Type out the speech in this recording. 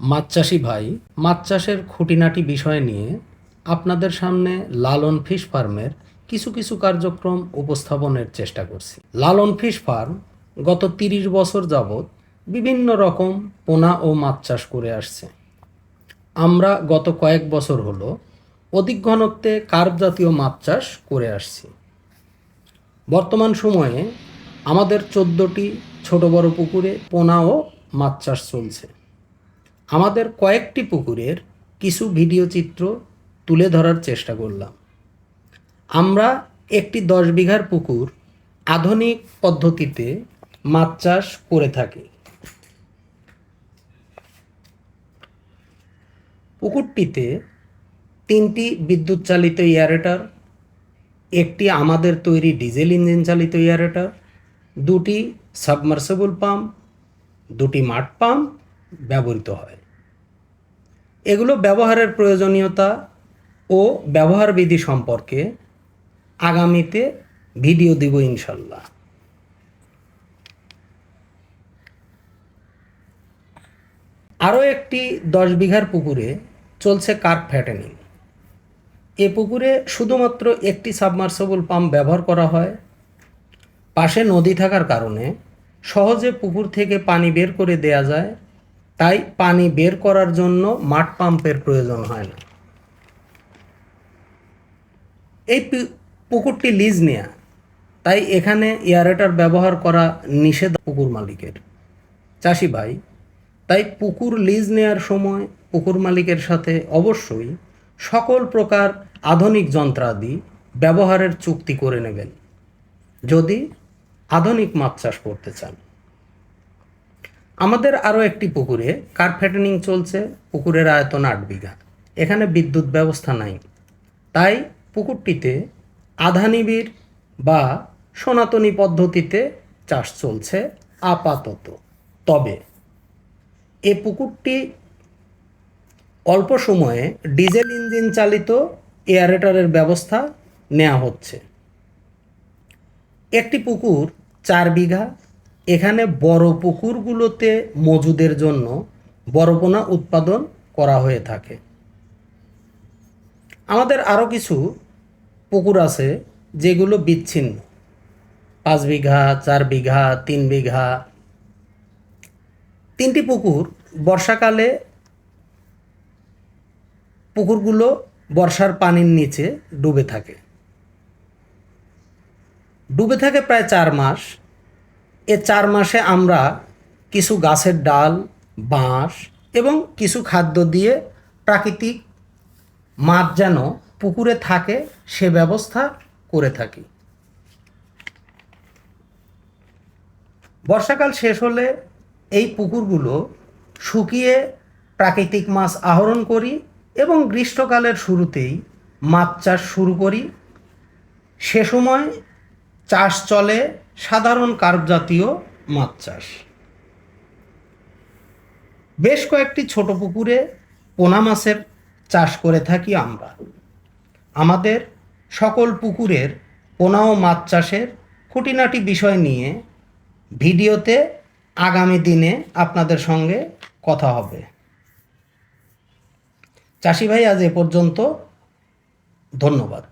মাছ চাষি ভাই মাছ চাষের খুঁটিনাটি বিষয় নিয়ে আপনাদের সামনে লালন ফিশ ফার্মের কিছু কিছু কার্যক্রম উপস্থাপনের চেষ্টা করছি। লালন ফিশ ফার্ম গত তিরিশ বছর যাবৎ বিভিন্ন রকম পোনা ও মাছ চাষ করে আসছে। আমরা গত কয়েক বছর হলো অধিক ঘনত্বে কার্প জাতীয় মাছ চাষ করে আসছি। বর্তমান সময়ে আমাদের চোদ্দোটি ছোট বড় পুকুরে পোনা ও মাছ চাষ চলছে। আমাদের কয়েকটি পুকুরের কিছু ভিডিও চিত্র তুলে ধরার চেষ্টা করলাম। আমরা একটি দশ বিঘার পুকুর আধুনিক পদ্ধতিতে মাছ চাষ করে থাকি। পুকুরটিতে তিনটি বিদ্যুৎ চালিত এয়ারেটার, একটি আমাদের তৈরি ডিজেল ইঞ্জিন চালিত এয়ারেটার, দুটি সাবমার্সেবল পাম্প, দুটি মাঠ পাম্প ব্যবহৃত হয়। এগুলো ব্যবহারের প্রয়োজনীয়তা ও ব্যবহার বিধি সম্পর্কে আগামীতে ভিডিও দিব ইনশাল্লাহ। আরও একটি দশ বিঘার পুকুরে চলছে কার্প ফ্যাটেনিং। এ পুকুরে শুধুমাত্র একটি সাবমার্সেবল পাম্প ব্যবহার করা হয়। পাশে নদী থাকার কারণে সহজে পুকুর থেকে পানি বের করে দেয়া যায়। তাই পানি বের করার জন্য মাঠ পাম্পের প্রয়োজন হয় না। এই পুকুরটি লিজ নেয়া। তাই এখানে এয়ারেটার ব্যবহার করা নিষেধ পুকুর মালিকের। চাষি ভাই, তাই পুকুর লিজ নেয়ার সময় পুকুর মালিকের সাথে অবশ্যই সকল প্রকার আধুনিক যন্ত্রাদি ব্যবহারের চুক্তি করে নেবেন। যদি আধুনিক মাছ চাষ করতে চান। আমাদের আরও একটি পুকুরে কার্পেটেনিং চলছে? পুকুরের আয়তন আট বিঘা। এখানে বিদ্যুৎ ব্যবস্থা নাই। তাই পুকুরটিতে আধানিবির বা সনাতনী পদ্ধতিতে চাষ চলছে আপাতত। তবে এ পুকুরটি অল্প সময়ে ডিজেল ইঞ্জিন চালিত এয়ারেটারের ব্যবস্থা নেওয়া হচ্ছে। একটি পুকুর চার বিঘা এখানে বড় পুকুরগুলোতে মজুদের জন্য বড়পোনা উৎপাদন করা হয়ে থাকে। আমাদের আরও কিছু পুকুর আছে যেগুলো বিচ্ছিন্ন। পাঁচ বিঘা, চার বিঘা, তিন বিঘা। তিনটি পুকুর বর্ষাকালে পুকুরগুলো বর্ষার পানির নিচে ডুবে থাকে। ডুবে থাকে প্রায় চার মাস। এ চার মাসে আমরা কিছু গাছের ডাল, বাঁশ এবং কিছু খাদ্য দিয়ে প্রাকৃতিক মাছ যেন পুকুরে থাকে, সে ব্যবস্থা করে থাকি। বর্ষাকাল শেষ হলে এই পুকুরগুলো শুকিয়ে প্রাকৃতিক মাছ আহরণ করি এবং গ্রীষ্মকালের শুরুতেই মাছ চাষ শুরু করি। সে সময় চাষ চলে সাধারণ কার্প জাতীয় মাছ চাষ। বেশ কয়েকটি ছোট পুকুরে পোনা মাছের চাষ করে থাকি আমরা। আমাদের সকল পুকুরের পোনা ও মাছ চাষের খুঁটিনাটি বিষয় নিয়ে ভিডিওতে আগামী দিনে আপনাদের সঙ্গে কথা হবে। চাষি ভাই, আজ এ পর্যন্ত ধন্যবাদ।